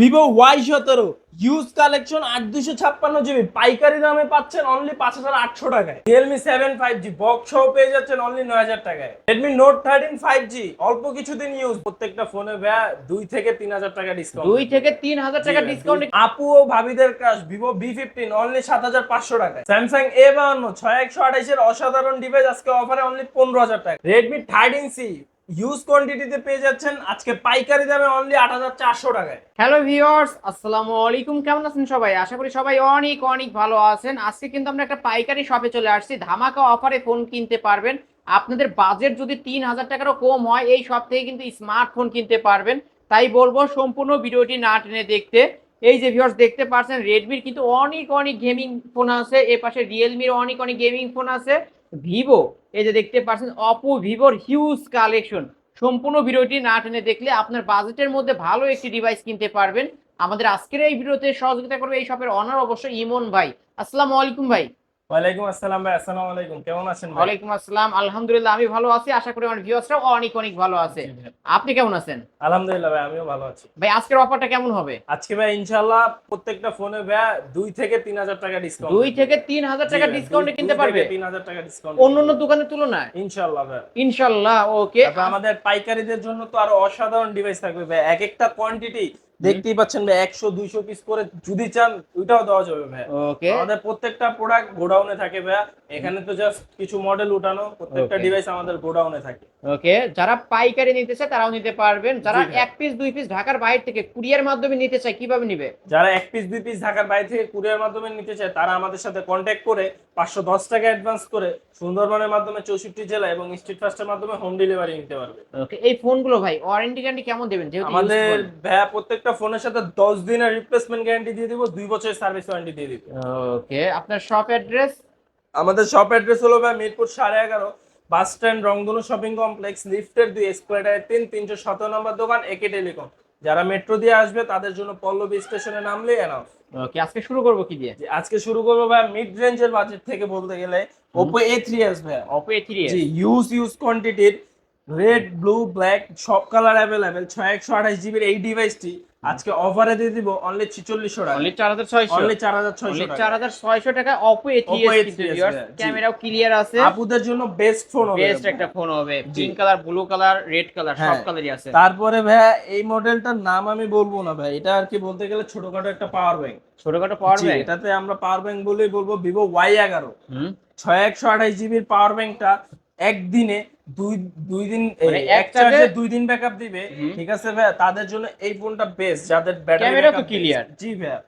Vivo Y সতেরো use collection আট দুশো ছাপ্পান্ন জিবি পাইকারি দামে পাচ্ছেন অনলি পাঁচ হাজার আটশো টাকায়। Realme seven five G box সহ পেয়ে যাচ্ছেন অনলি নয় হাজার টাকায়। Redmi Note thirteen five G অল্প কিছুদিন ইউজ প্রত্যেকটা ফোনে ব্যয় দুই থেকে তিন হাজার টাকা ডিসকাউন্ট দুই থেকে তিন হাজার টাকা ডিসকাউন্ট আপু ও ভাবিদের কাজ ভিভো বি ফিফটিন অনলি সাত হাজার পাঁচশো টাকায়। স্যামসাং এ বাহান্ন ছয় একশো আঠাইশের অসাধারণ ডিভাইস আজকে অফারে অনলি পনেরো হাজার টাকা। রেডমি থার্টিন সি ইউজ কোয়ান্টিটিতে পেয়ে যাচ্ছেন আজকে পাইকারি দামে অনলি আট হাজার চারশো টাকায়। হ্যালো ভিউয়ার্স আসসালামু আলাইকুম। কেমন আছেন সবাই? আশা করি সবাই অনেক অনেক ভালো আছেন। আজকে কিন্তু আমরা একটা পাইকারি শপে চলে আসছি। ধামাকা অফারে ফোন কিনতে পারবেন। আপনাদের বাজেট যদি তিন হাজার টাকারও কম হয়, এই শপ থেকে কিন্তু স্মার্টফোন কিনতে পারবেন। তাই বলব, সম্পূর্ণ ভিডিওটি না টেনে দেখতে। এই যে ভিউয়ার্স দেখতে পাচ্ছেন রেডমির কিন্তু অনেক অনেক গেমিং ফোন আছে। এ পাশে রিয়েলমির অনেক অনেক গেমিং ফোন আছে। ভিভো। এই যে দেখতে পাচ্ছেন অপো ভিভোর হিউজ কালেকশন সম্পূর্ণ ভিডিওটি না টেনে দেখলে আপনার বাজেটের মধ্যে ভালো একটি ডিভাইস কিনতে পারবেন। আমাদের আজকের এই ভিডিওতে সহযোগিতা করবে এই শপের অনার অবশ্যই ইমন ভাই। আসসালামু আলাইকুম ভাই। ওয়ালাইকুম আসসালাম ভাই আসসালামু আলাইকুম। কেমন আছেন ভাই? ওয়ালাইকুম আসসালাম আলহামদুলিল্লাহ আমি ভালো আছি আশা করি আমার ভিউয়ার্সরাও অনেক অনেক ভালো আছে। আপনি কেমন আছেন? আলহামদুলিল্লাহ ভাই আমিও ভালো আছি। ভাই আজকের অফারটা কেমন হবে? আজকে ভাই ইনশাল্লাহ প্রত্যেকটা ফোনে ব্যয় দুই থেকে তিন হাজার টাকা ডিসকাউন্ট দুই থেকে তিন হাজার টাকা ডিসকাউন্টে কিনতে পারবে? তিন হাজার টাকা ডিসকাউন্ট অন্য অন্য দোকানের তুলনায়? ইনশাল্লাহ ভাই। ইনশাল্লাহ ওকে। আমাদের পাইকারিদের জন্য তো আরও অসাধারণ ডিভাইস থাকবে ভাই। এক একটা কোয়ান্টিটি দেখতেই পাচ্ছেন ভাই একশো দুইশো পিস করে যদি চান ওইটাও দেওয়া যাবে ভাই। ওকে আমাদের প্রত্যেকটা প্রোডাক্ট গোডাউনে থাকে ভাই এখানে তো জাস্ট কিছু মডেল উঠানো প্রত্যেকটা. ডিভাইস আমাদের গোডাউনে থাকে। ওকে যারা পাইকারি নিতে চায় তারাও নিতে পারবেন। যারা এক পিস দুই পিস ঢাকার বাইরে থেকে কুরিয়ার মাধ্যমে নিতে চায় কীভাবে নিবে? যারা এক পিস দুই পিস ঢাকার বাইরে থেকে কুরিয়ার মাধ্যমে নিতে চায় তারা আমাদের সাথে কন্ট্যাক্ট করে পাঁচশো দশ টাকা অ্যাডভান্স করে সুন্দরবনের মাধ্যমে চৌষট্টি জেলা এবং স্ট্রিট ফাস্টের মাধ্যমে হোম ডেলিভারি নিতে পারবে। ওকে এই ফোনগুলো ভাই ওয়ারেন্টি গ্যারান্টি কেমন দেবেন? যেহেতু আমাদের। ভাইয়া প্রত্যেকটা ফোনের সাথে দশ দিনের রিপ্লেসমেন্ট গ্যারান্টি দিয়ে দিব দুই বছরের সার্ভিস ওয়ারেন্টি দিয়ে দিব। ওকে আপনার শপ অ্যাড্রেস আমাদের শপ অ্যাড্রেস হলো ভাই মিরপুর সাড়ে এগারো bus stand Rongdhonu shopping complex লিফটের দুই এসপ্লেটারের তিন তিনশো সতেরো নম্বর দোকান একে টেলিকম যারা মেট্রো দিয়ে আসবে তাদের জন্য পল্লবী স্টেশনে নামলে এনাফ ওকে আজকে শুরু করব কি দিয়ে? আজকে শুরু করব ভাই মিড রেঞ্জের বাজেট থেকে বলতে গেলে। Oppo A three Oppo A three G use use কোয়ান্টিটির রেড ব্লু ব্ল্যাক সব কালার অ্যাভেলেবেল ছয় একশো আঠাশ জিবির এই ডিভাইসটি আজকে অফারে দিয়ে দিব অনলি ছিচল্লিশশো টাকা। অনলি চার হাজার ছয়শো। অনলি চার হাজার ছয়শো অনলি টাকা। চার হাজার ছয়শো টাকা Oppo A Oppo S A3s, কিন্তু ভাইয়া, ক্যামেরাও ক্লিয়ার আছে। আপুদের জন্য বেস্ট ফোন হবে বেস্ট একটা ফোন হবে। Pink colour blue colour red colour সব। কালারই আছে। তারপরে ভাইয়া এই মডেলটার নাম আমি বলব না ভাই। এটা আর কি বলতে গেলে ছোটখাটো একটা পাওয়ার ব্যাংক ছোটখাটো পাওয়ার ব্যাংক এটাতে আমরা পাওয়ার ব্যাংক বলেই বলব ভিভো ওয়াই এগারো। হুম। ছয় একশো আঠাশ জিবির পাওয়ার ব্যাংকটা একদিনে দুই দুই দিন মানে এক চার্জে দুই দিন ব্যাকআপ দিবে ঠিক আছে ভাইয়া? তাদের জন্য এই ফোনটা বেস্ট যাদের ব্যাটারি ক্যামেরা তো clear। জি ভাইয়া।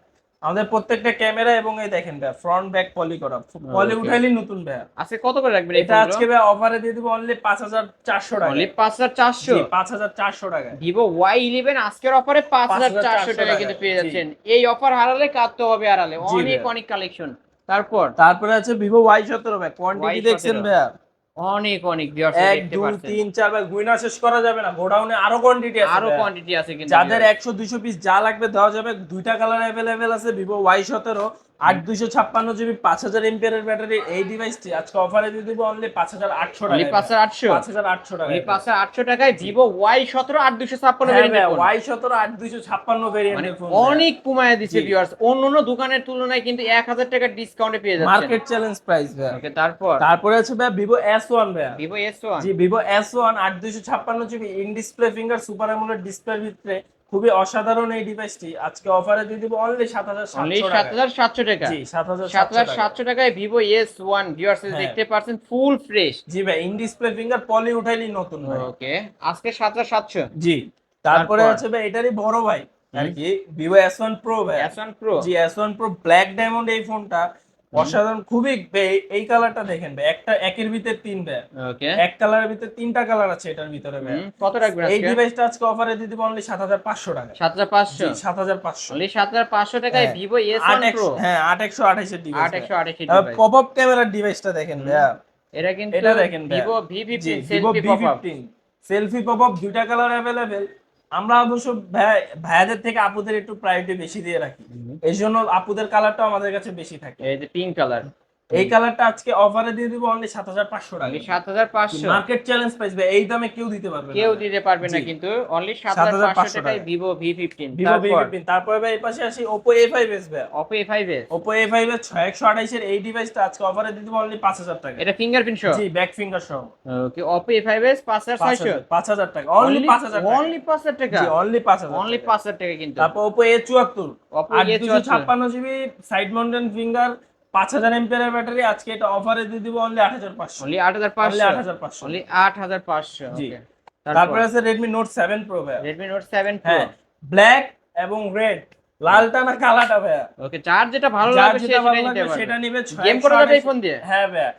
আমাদের প্রত্যেকটা ক্যামেরা এবং এই দেখেন ভাইয়া ফ্রন্ট ব্যাক পলি করা পলি. উঠাইলি নতুন ভাইয়া। আজকে কত করে রাখবেন এটা আজকে ভাইয়া অফারে দিয়ে দিব অনলি পাঁচ হাজার চারশো টাকা। অনলি পাঁচ হাজার চারশো? পাঁচ হাজার চারশো টাকা ভিভো ওয়াই ইলেভেন আজকের অফারে পাঁচ হাজার চারশো 5,400 টাকা কিন্তু পেয়ে যাচ্ছেন। এই অফার হারালে কাটতে হবে হারালে অনেক অনেক কালেকশন তারপর? তারপরে আছে ভিভো ওয়াই সতেরো ভাই কোয়ান্টিটি দেখছেন ভাইয়া? অনেক অনেক এক দুই তিন চার ভাই গুইনা শেষ করা যাবে না গোডাউনে আরও কোয়ান্টিটি আছে আরও। কোয়ান্টিটি আছে কিন্তু যাদের। একশো দুইশো পিস যা লাগবে দেওয়া যাবে দুইটা কালার অ্যাভেলেবেল আছে ভিভো ওয়াই সতেরো আট দুইশো ছাপ্পান্ন জিবি পাঁচ হাজার এমপিয়ারের ব্যাটারি। এই ডিভাইসটি আজকে অফারে দিয়ে দিব অনলি পাঁচ হাজার আটশো টাকা পাঁচ হাজার আটশো? পাঁচ হাজার আটশো টাকা পাঁচ হাজার আটশো টাকায় ভিভো ওয়াই সতেরো আট দুশো ছাপ্পান্ন ওয়াই সতেরো আট দুইশো ছাপ্পান্ন মানে ভেরিয়েন্টের ফোন অনেক কমায় দিচ্ছে ভিউয়ার্স অন্য অন্য দোকানের তুলনায় কিন্তু এক হাজার টাকার ডিসকাউন্টে পেয়ে যাচ্ছে মার্কেট চ্যালেঞ্জ প্রাইস ওকে তারপর? তারপরে আছে ভাইয়া ভিভো এস ওয়ান ভাইয়া। ভিভো এস ওয়ান জি ভিভো এস ওয়ান আট দুইশো ছাপ্পান্ন GB in display finger super AMOLED ডিসপ্লের ভিতরে খুবই অসাধারণ এই ডিভাইসটি আজকে অফারে দিয়ে দিব অনলি সাত হাজার অনলি সাতশো সাত টাকা। জি সাত হাজার সাত হাজার সাতশো সাতশো টাকায় ভিভো এস ওয়ান ভিউয়ার্স হ্যাঁ। দেখতে পাচ্ছেন ফুল ফ্রেশ জি ভাই ইন ডিসপ্লে ফিঙ্গার পলি উঠাইলি নতুন ভাই। ওকে আজকে সাত হাজার সাতশো। জি তারপরে? আছে ভাই এটারই বড় ভাই। আর কি? ভিভো এস ওয়ান প্রো ভাই। এস ওয়ান প্রো জি S one pro black diamond এই ফোনটা অসাধারণ খুবই এই কালারটা দেখেন ভাই একটা একের ভিতরে তিন ভাই ওকে। এক কালারের ভিতরে তিনটা কালার আছে এটার ভিতরে ভাই কত রাখবেন এই ডিভাইসটা আজকে অফারে দিয়ে দিব অনলি সাত হাজার পাঁচশো টাকা। সাত হাজার পাঁচশো? জি সাত হাজার পাঁচশো। অনলি সাত হাজার পাঁচশো টাকায় হ্যাঁ। এস আট একশো হ্যাঁ আট একশো আঠাইশের আট ডিভাইস একশো আঠাশি পপ আপ ক্যামেরার ডিভাইসটা দেখেন ভাইয়া। এটা কিন্তু এটা দেখেন V Vivo selfie V fifteen selfie pop up দুইটা কালার অ্যাভেলেবেল আমরা অবশ্য ভাই- ভাইয়াদের থেকে আপুদের একটু প্রায়োরিটি বেশি দিয়ে রাখি। এই জন্য আপুদের কালারটা আমাদের কাছে বেশি থাকে। এই যে পিঙ্ক কালার এই কালারটা আজকে অফারে দিয়ে দিব অনলি সাত হাজার পাঁচশো টাকা। অনলি সাত হাজার পাঁচশো। মার্কেট চ্যালেঞ্জ প্রাইস ভাই এই দামে কেউ দিতে পারবে না। কেউ দিতে পারবে না কিন্তু অনলি সাত হাজার পাঁচশো 7,500 টাকায় টাকা। Vivo V fifteen Vivo V fifteen তারপরে ভাই এই পাশে আসি ওপো এ ফাইভ এস ভাই। Oppo A five S Oppo A five এর ছয় একশো আঠাইশের এই ডিভাইসটা আজকে অফারে দিয়ে দিব অনলি পাঁচ হাজার টাকা। এটা ফিঙ্গারপ্রিন্ট সহ? জি ব্যাক ফিঙ্গার সহ। ওকে পাঁচ ছয়শো। পাঁচ হাজার টাকা। অনলি পাঁচ হাজার টাকা। অনলি পাঁচ হাজার টাকা? জি অনলি পাঁচ হাজার অনলি টাকা। পাঁচ হাজার টাকা কিন্তু। তারপর ওপো এ চুয়াত্তর। Oppo আট দুশো A74 ছাপ্পান্ন জিবি সাইড মাউন্টেন ফিঙ্গার পাঁচ হাজার এমপিয়ারের ব্যাটারি আজকে এটা অফারে দিয়ে দিব অনলি আট হাজার পাঁচশো। অনলি আট হাজার পাঁচশো? আট হাজার পাঁচশো। অনলি আট হাজার পাঁচশো জি। তারপরে? আছে রেডমি নোট সেভেন প্রো ভাই রেডমি নোট সেভেন হ্যাঁ ব্ল্যাক এবং রেড লালটা না কালাটা ভাইয়া। ওকে চার যেটা ভালো লাগবে সেটা নিবে গেম করা যাবে এই ফোন দিয়ে? হ্যাঁ ভাইয়া।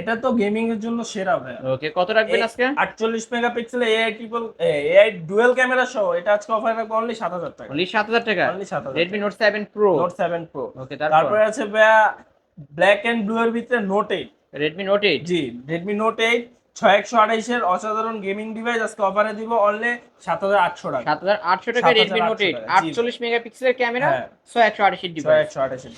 এটা তো গেমিং এর জন্য সেরা ভাই। ওকে কত রাখবেন আজকে? আটচল্লিশ megapixel AI triple AI dual camera সহ এটা আজকে অফার রাখব অনলি সাত হাজার টাকা। অনলি সাত হাজার টাকা? অনলি সাত হাজার Redmi Note seven pro Note seven pro okay তারপর? আছে ভাই ব্ল্যাক এন্ড ব্লু এর ভিতরে নোট 8 রেডমি নোট 8 জি রেডমি নোট এইট ছয় একশো আড়াইশের অসাধারণ গেমিং ডিভাইস আজকে অফারে দিব অনলি সাত হাজার আটশো টাকা। সাত হাজার আটশো টাকা রেডমি নোট এইট টাকা। আটচল্লিশ মেগাপিক্সেলের ক্যামেরা হ্যাঁ। ছয় একশো ছয় ডিভাইস একশো আড়াইশের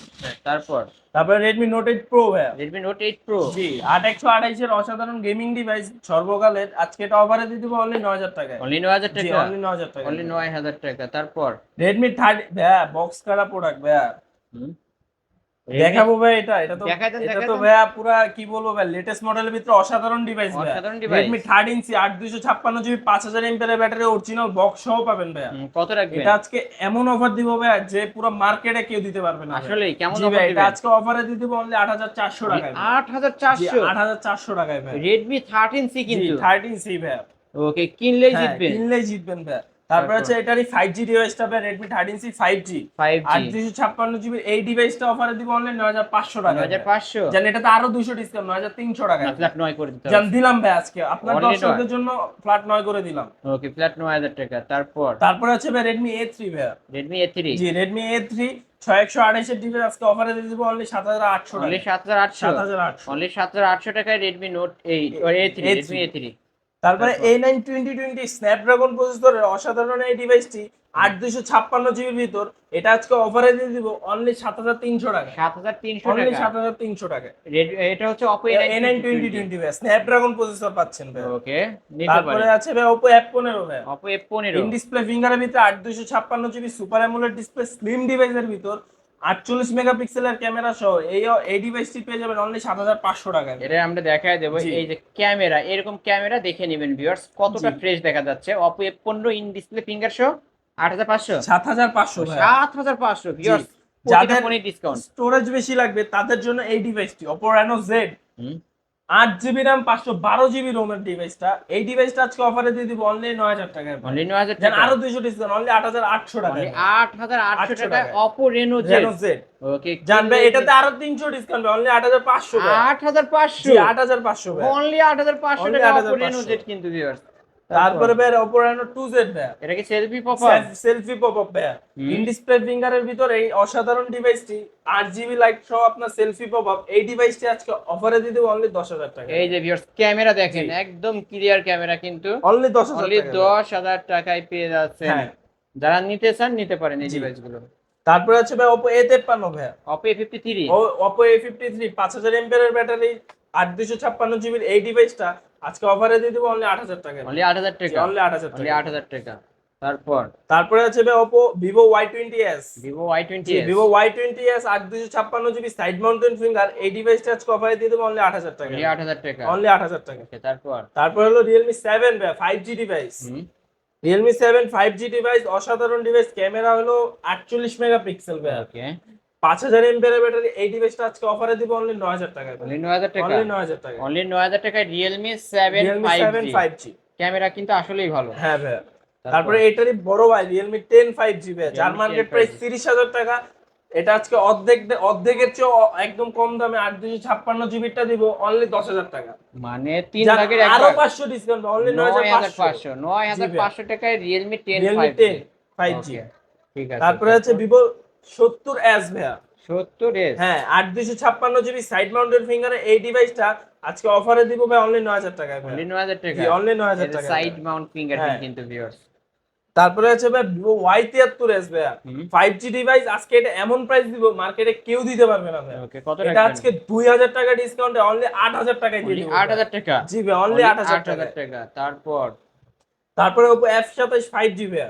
তারপর? তারপরে রেডমি নোট এইট প্রো ভাইয়া। রেডমি নোট এইট প্রো জি আট একশো আড়াইশের অসাধারণ গেমিং ডিভাইস সর্বকালের আজকে এটা অফারে দিয়ে দিব অনলি নয় হাজার টাকায়। অনলি নয় হাজার টাকা? অনলি নয় হাজার টাকা অনলি নয় হাজার টাকা তারপর? রেডমি থার্টি ভাইয়া বক্স কাটা প্রোডাক্ট ভাইয়া। দেখাবো ভাই এটা এটা তো এটা তো ভাইয়া পুরা কি বলব ভাই লেটেস্ট মডেলের ভিতরে অসাধারণ ডিভাইস ভাইয়া। অসাধারণ ইঞ্চি আট দুইশো ছাপ্পান্ন জিবি পাঁচ হাজার এমপের ব্যাটারি অরিজিনাল বক্স সহ পাবেন হুম, কত রাখবেন? এটা আজকে এমন অফার দিব ভাইয়া যে পুরো মার্কেটে কেউ দিতে পারবে না আসলে কেমন ভাই এটা দিবেন? আজকে অফারে দিয়ে দিব অনলি আট হাজার চারশো টাকায় আট হাজার চারশো? আট হাজার চারশো টাকায় ভাই রেডমি থার্টিন সি কিন্তু? থার্টিন সি ভাইয়া। ওকে কিনলেই হ্যাঁ, জিতবেন। কিনলেই জিতবেন ভাইয়া। তারপর? হচ্ছে এটারই ফাইভ জি ডিভাইসটা ভাই Redmi thirteen C five G আট ছাপ্পান্ন জিবি এই ডিভাইসটা অফারে দিব অনলি নয় হাজার পাঁচশো টাকা। হাজার পাঁচশো? জান এটাতে আরও দুইশো ডিসকাউন্ট নয় হাজার তিনশো টাকা। ফ্ল্যাট নয় করে দিতে জান দিলাম ভাই আজকে। আপনার দর্শকদের জন্য ফ্ল্যাট নয় করে দিলাম। ওকে ফ্ল্যাট নয় হাজার টাকা। তারপর? তারপরে আছে ভাই রেডমি এ থ্রি ভাইয়া। Redmi A three G Redmi A three ছয় একশো আড়াইশের ডিভাইস আজকে অফারে দিয়ে দিব অনলি সাত হাজার আটশো অনলি টাকা। সাত হাজার আটশো? সাত হাজার আটশো। অনলি সাত হাজার আটশো টাকায় Redmi Note eight A three A3 Redmi A three তারপরে? A nine twenty twenty Snapdragon প্রসেসরের অসাধারণ এই ডিভাইসটি আট দুইশো ছাপ্পান্ন জিবির ভিতর। এটা আজকে অফারে দিয়ে দিব অনলি সাত হাজার তিনশো টাকা সাত হাজার তিনশো অনলি সাত হাজার তিনশো টাকা এটা হচ্ছে Oppo A nine twenty twenty ভাই স্ন্যাপড্রাগন প্রসেসর পাচ্ছেন ভাই। ওকে তারপরে আছে ভাই ওপো অ্যাপ পনেরো ভাই। অপো এ পনেরো। ইন ডিসপ্লে ফিঙ্গারের ভিতরে আট দুইশো ছাপ্পান্ন GB super AMOLED display slim ডিভাইসের ভিতর। আটচল্লিশ মেগাপিক্সেলের ক্যামেরা সহ এই এই ডিভাইসটি পেয়ে যাবেন অনলি সাত হাজার পাঁচশো টাকায়। এটা আমরা দেখায় দেবো। এই যে ক্যামেরা এরকম ক্যামেরা দেখে নেবেন ভিউয়ার্স কতটা। ফ্রেশ দেখা যাচ্ছে। অপো এ পনেরো ইন ডিসপ্লে ফিঙ্গার সহ আট হাজার পাঁচশো? সাত হাজার পাঁচশো সাত হাজার পাঁচশো ভিউয়ার্স যাদের- যাদের ডিসকাউন্ট স্টোরেজ বেশি লাগবে তাদের জন্য এই ডিভাইসটি অপো রেনো জেড আট জিবি র্যাম পাঁচশো বারো জিবি রোমের ডিভাইসটা এই ডিভাইসটা আজকে অফারে দিয়ে দিব অনলি নয় হাজার টাকায় অনলি নয় হাজার টাকা আরও দুইশো ডিসকাউন্ট অনলি আট হাজার আটশো টাকা আট হাজার আটশো টাকায়। Oppo Reno Reno Z okay জানবে এটাতে আরও তিনশো ডিসকাউন্ট অনলি আট হাজার পাঁচশো আট হাজার পাঁচশো। আট হাজার পাঁচশো অনলি আট হাজার পাঁচশো টাকা অপো রেনো জেড কিন্তু ভিউয়ার্স তারপরে ভাই অপো রেনো টু জেড ভাই এটা কি selfie pop up selfie pop up ভাই হুম। ইন ডিসপ্লে ফিঙ্গারের ভিতর এই অসাধারণ ডিভাইসটি আট জিবি লাইট সহ আপনার সেলফি পপ আপ এই ডিভাইসটি আজকে অফারে দিয়ে দেবো অনলি দশ হাজার টাকা। এই যে ভিউয়ার্স ক্যামেরা দেখেন একদম ক্লিয়ার ক্যামেরা কিন্তু। অনলি দশ হাজার অনলি টাকা। দশ হাজার টাকায় পেয়ে যাচ্ছেন। হ্যাঁ। যারা নিতে চান নিতে পারেন এই। ডিভাইসগুলো তারপরে আছে ভাই এ তেপ্পান্ন ভাই অপো এ ফিফটি থ্রি ও অপো এ ফিফটি থ্রি পাঁচ হাজার এমপের ব্যাটারি আট দুশো ছাপ্পান্ন জিবির এই ডিভাইসটা আজকে অফারে দিয়ে দেবো অনলি আট হাজার টাকা। অনলি আট হাজার টাকা। অনলি আট হাজার টাকা। আট হাজার টাকা। তারপর? তারপরে আছে Oppo Vivo Y twenty S Vivo Y twenty Vivo Y twenty S আট দুশো ছাপ্পান্ন জিবি সাইড মাউন্টেন ফিঙ্গার এই ডিভাইসটা আজকে অফারে দিয়ে দেবো অনলি আট হাজার টাকা। আট হাজার টাকা। অনলি আট হাজার টাকা। তারপর? তারপর হলো Realme seven five G device Realme seven five G device অসাধারণ ডিভাইস ক্যামেরা হলো আটচল্লিশ মেগাপিক্সেল ওকে পাঁচ হাজার এমপের ব্যাটারি এই ডিভাইসটা আজকে অফারে দিব অনলি নয় হাজার টাকা অনলি নয় হাজার টাকা? অনলি নয় হাজার টাকা অনলি নয় হাজার টাকায় Realme seven seven five G camera কিন্তু আসলেই ভালো। হ্যাঁ ভাই। তারপরে? এটারই বড় ভাই রিয়েলমি টেন ফাইভ জি ভাই। যার মার্কেট 10 প্রাইস তিরিশ হাজার টাকা। এটা আজকে অর্ধেক অর্ধেকের চেয়ে একদম কম দামে আট দুশো ছাপ্পান্ন জিবিটা দিব অনলি দশ হাজার টাকা। মানে তিন ভাগের আরও পাঁচশো ডিসকাউন্ট অনলি নয় হাজার পাঁচশো। নয় হাজার পাঁচশো টাকায় Realme ten Realme ten five G ঠিক আছে তারপরে আছে ভিভো সত্তর এস ভাইয়া। সত্তর এস হ্যাঁ আট দুশো ছাপ্পান্ন জিবি সাইড মাউন্টেড ফিঙ্গারে এই ডিভাইসটা আজকে অফারে দিব ভাই অনলি নয় হাজার টাকায় অনলি নয় হাজার টাকা? অনলি নয় হাজার টাকা সাইড মাউন্ট হ্যাঁ। কিন্তু ভিউয়ার্স তারপরে আছে ভাই ভিভো ওয়াই তিয়াত্তর এস ভাইয়া। ফাইভ জি ডিভাইস আজকে এটা এমন প্রাইস দিব মার্কেটে কেউ দিতে পারবে না ভাই এটা আজকে দুই হাজার টাকা ডিসকাউন্টে অনলি আট হাজার টাকায় আট হাজার টাকা? জি ভাই অনলি আট হাজার টাকা। তারপর? তারপরে ওপো এফ সাতাইশ ফাইভ জি ভাইয়া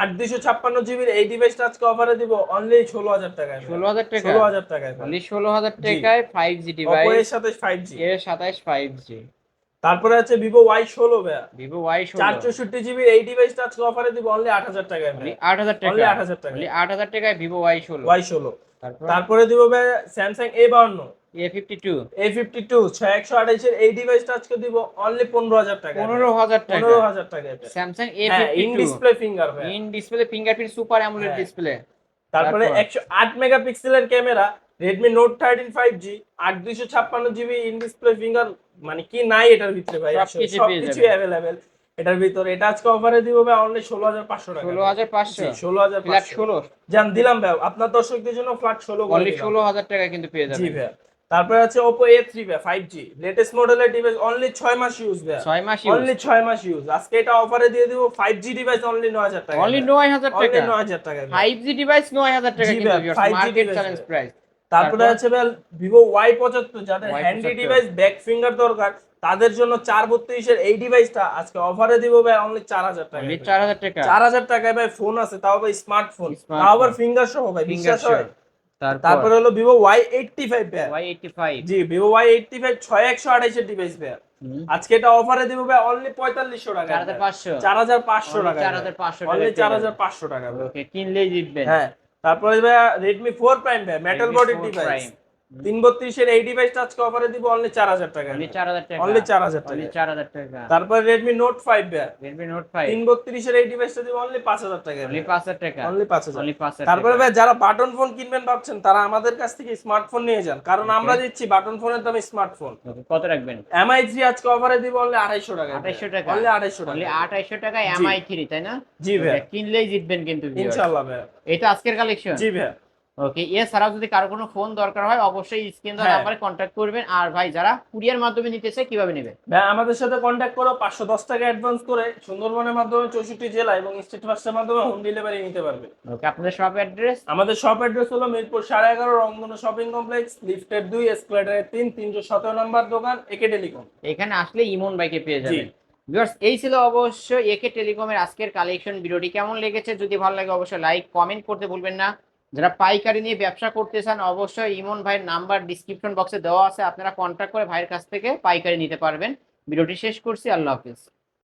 আট দুইশো ছাপ্পান্ন জিবির এই ডিভাইসটা আজকে অফারে দিব অনলি ষোলো হাজার টাকায়। ষোলো হাজার টাকা ষোলো হাজার টাকায়। অনলি ষোলো হাজার টাকায় ফাইভ জি ডিভাইস এর সাথে ফাইভ জি এ সাতাইশ ফাইভ জি তারপরে আছে ভিভো ওয়াই ষোলো ভাইয়া ভিভো ওয়াই ষোলো। চার চৌষট্টি জিবির এই ডিভাইসটা আজকে অফারে দিব অনলি আট হাজার টাকায় আট হাজার টাকা অনলি আট হাজার টাকা আট হাজার টাকায় ভিভো ওয়াই ষোলো। ওয়াই ষোলো। তারপরে? দিব ভাই স্যামসাং এ বাউন্ন। এই ডিভাইসটা আজকে দিব অনলি পনেরো হাজার টাকা। পনেরো হাজার টাকা। এটা। ইন ডিসপ্লে ফিঙ্গার ভাই in display fingerprint super AMOLED. Display তারপরে তারপর? একশো আট মেগাপিক্সেলের ক্যামেরা ইন ডিসপ্লে ফিঙ্গার মানে কি নাই এটার ভিতরে ভাই? সবকিছু এটার ভিতরে এটা আজকে অফারে দিব ভাই অনলি ষোলো হাজার পাঁচশো টাকা। ফ্ল্যাট জান দিলাম ভাই আপনার দর্শকদের জন্য ফ্ল্যাট ষোলো অনলি টাকা কিন্তু পেয়ে জি যাবেন। ভাই। তারপরে আছে থ্রি ভাই ফাইভ জি লেটেস্ট মডেলের ডিভাইস অনলি ছয় মাস ইউজ ভাই। ছয় মাস ইউজ অনলি ছয় মাস ইউজ আজকে এটা অফারে দিয়ে দিব ফাইভ জি ডিভাইস অনলি নয় হাজার টাকা। অনলি নয় হাজার টাকা। অনলি নয় হাজার টাকা। ভাই। ফাইভ জি ডিভাইস নয় হাজার টাকা কিন্তু 5G মার্কেট চ্যালেঞ্জ প্রাইস তারপরে আছে ভাই ভিভো ওয়াই পঁচাত্তর যাদের হ্যান্ডি ডিভাইস ব্যাক ফিঙ্গার দরকার তাদের জন্য চার বত্রিশের এই ডিভাইসটা আজকে অফারে দিব ভাই অনলি চার হাজার টাকা অনলি চার হাজার টাকা। চার হাজার টাকায় ভাই ফোন আছে তাও ভাই স্মার্টফোন। তাও আবার ফিঙ্গার সহ ভাই ফিঙ্গার বিশ্বাস হয়? তারপর? হলো Vivo Y eighty five Y eighty five G Vivo Y eighty five ছয় একশো আঠাইশের ডিভাইস ভাইয়া আজকে এটা অফারে দিব ভাই অনলি পঁয়তাল্লিশশো টাকা। চার হাজার পাঁচশো। চার হাজার পাঁচশো টাকা। 4,500 অনলি টাকায় চার পেয়ে হাজার পাঁচশো টাকা। ওকে কিনলেই জিতবেন। হ্যাঁ। তারপরে ভাই রেডমি ফোর প্রাইম ভাই মেটাল বডি ডিভাইস। তিন বত্রিশের এই ডিভাইসটা আজকে অফারে দিব অনলি চার হাজার টাকা। অনলি চার হাজার টাকা। অনলি চার হাজার টাকা। চার হাজার টাকা। তারপরে Redmi note five Redmi note five তিন বত্রিশের এই ডিভাইসটা দিব অনলি পাঁচ হাজার টাকা। অনলি পাঁচ হাজার টাকা। অনলি পাঁচ হাজার। অনলি পাঁচ হাজার তারপরে ভাই যারা বাটন ফোন কিনবেন ভাবছেন তারা আমাদের কাছ থেকে স্মার্টফোন নিয়ে যান। কারণ আমরা দিচ্ছি বাটন ফোনের দামে স্মার্টফোন কত রাখবেন? এমআই থ্রি আজকে অফারে দিব অনলি আড়াইশো টাকা। 2800 টাকা। অনলি আড়াইশো টাকা। অনলি টাকা আঠাইশো টাকা এমআই থ্রি তাই না? জি ভাই কিনলেই জিতবেন কিন্তু। ইনশাল্লাহ ভাই এটা আজকের কালেকশন জি ভাই ওকে এছাড়াও যদি কারও কোনো ফোন দরকার হয় অবশ্যই স্ক্রিন দেওয়া হ্যাঁ। নাম্বারে কন্ট্যাক্ট করবেন। আর ভাই যারা কুরিয়ার মাধ্যমে নিতে চায় কীভাবে নেবে? ভাই আমাদের সাথে কন্ট্যাক্ট করো পাঁচশো দশ টাকা অ্যাডভান্স করে সুন্দরবনের মাধ্যমে চৌষট্টি জেলা এবং স্টেট ফার্স্টের মাধ্যমে হোম ডেলিভারি নিতে পারবে। ওকে আপনাদের শপ অ্যাড্রেস আমাদের শপ অ্যাড্রেস হলো মিরপুর সাড়ে এগারো রংধনু শপিং কমপ্লেক্স লিফটের দুই এসকেলেটারের তিন তিনশো সতেরো নম্বর দোকান একে টেলিকম এখানে আসলে ইমন বাইকে পেয়ে যাবেন। ভিউয়ার্স এই ছিল অবশ্যই একে টেলিকমের আজকের কালেকশন ভিডিওটি কেমন লেগেছে? যদি ভালো লাগে অবশ্যই লাইক কমেন্ট করতে ভুলবেন না। যারা পাইকারি নিয়ে ব্যবসা করতে চান, অবশ্যই ইমন ভাইয়ের নাম্বার ডিসক্রিপশন বক্সে দেওয়া আছে। আপনারা কন্ট্যাক্ট করে ভাইয়ের কাছ থেকে পাইকারি নিতে পারবেন। ভিডিওটি শেষ করছি। আল্লাহ হাফিজ।